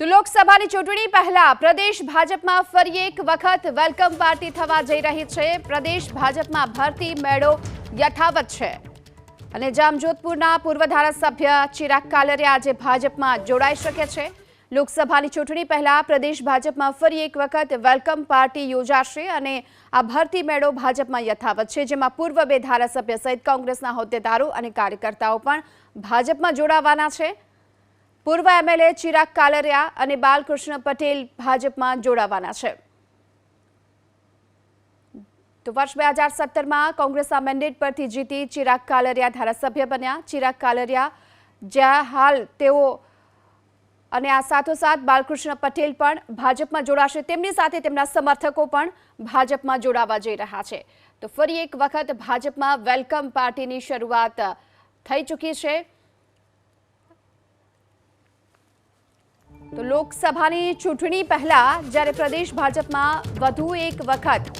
તો લોકસભાની ચૂંટણી પહેલા પ્રદેશ ભાજપમાં ફરી એક વખત વેલકમ પાર્ટી થવા જઈ રહી છે. પ્રદેશ ભાજપમાં ભરતી મેળો યથાવત છે. અને જામજોધપુરના પૂર્વ ધારાસભ્ય ચિરાગ કાલરિયા આજે ભાજપમાં જોડાઈ શકે છે. લોકસભાની ચૂંટણી પહેલા પ્રદેશ ભાજપમાં ફરી એક વખત વેલકમ પાર્ટી યોજાશે અને આ ભરતી મેળો ભાજપમાં યથાવત છે. જેમાં પૂર્વ બે ધારાસભ્ય સહિત કોંગ્રેસના હોદ્દેદારો અને કાર્યકર્તાઓ પણ ભાજપમાં જોડાવાના છે. પૂર્વ એમએલએ ચિરાગ કાલરિયા અને બાલકૃષ્ણ પટેલ ભાજપમાં જોડાવાના છે. તો વર્ષ બે હજાર સત્તરમાં કોંગ્રેસના મેન્ડેટ પરથી જીતી ચિરાગ કાલરિયા ધારાસભ્ય બન્યા. ચિરાગ કાલરિયા જ્યાં હાલ તેઓ અને આ સાથોસાથ બાલકૃષ્ણ પટેલ પણ ભાજપમાં જોડાશે. તેમની સાથે તેમના સમર્થકો પણ ભાજપમાં જોડાવા જઈ રહ્યા છે. તો ફરી એક વખત ભાજપમાં વેલકમ પાર્ટીની શરૂઆત થઈ ચૂકી છે. તો લોકસભાની ચૂંટણી પહેલા જ્યારે પ્રદેશ ભાજપમાં વધુ એક વખત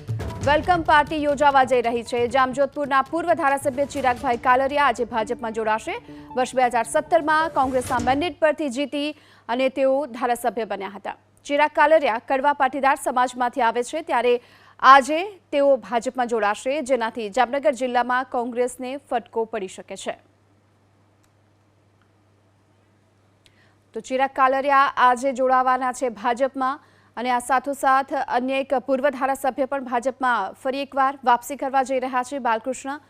વેલકમ પાર્ટી યોજાવા જઈ રહી છે, જામજોધપુરના પૂર્વ ધારાસભ્ય ચિરાગભાઈ કાલરિયા આજે ભાજપમાં જોડાશે. વર્ષ બે હજાર સત્તરમાં કોંગ્રેસના મેન્ડેટ પરથી જીતી અને તેઓ ધારાસભ્ય બન્યા હતા. ચિરાગ કાલરિયા કડવા પાટીદાર સમાજમાંથી આવે છે, ત્યારે આજે તેઓ ભાજપમાં જોડાશે, જેનાથી જામનગર જિલ્લામાં કોંગ્રેસને ફટકો પડી શકે છે. તો ચિરાગ કાલરિયા આજે જોડાવાના છે ભાજપમાં અને આ સાથોસાથ અન્ય એક પૂર્વ ધારાસભ્ય પણ ભાજપમાં ફરી એકવાર વાપસી કરવા જઈ રહ્યા છે બાલકૃષ્ણ.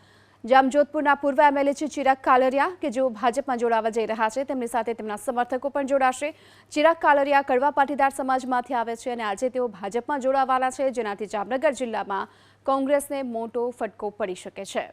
જામજોધપુરના પૂર્વ એમએલએ છે ચિરાગ કાલરિયા કે જેઓ ભાજપમાં જોડાવા જઈ રહ્યા છે, તેમની સાથે તેમના સમર્થકો પણ જોડાશે. ચિરાગ કાલરિયા કડવા પાટીદાર સમાજમાંથી આવે છે અને આજે તેઓ ભાજપમાં જોડાવાના છે, જેનાથી જામનગર જિલ્લામાં કોંગ્રેસને મોટો ફટકો પડી શકે છે.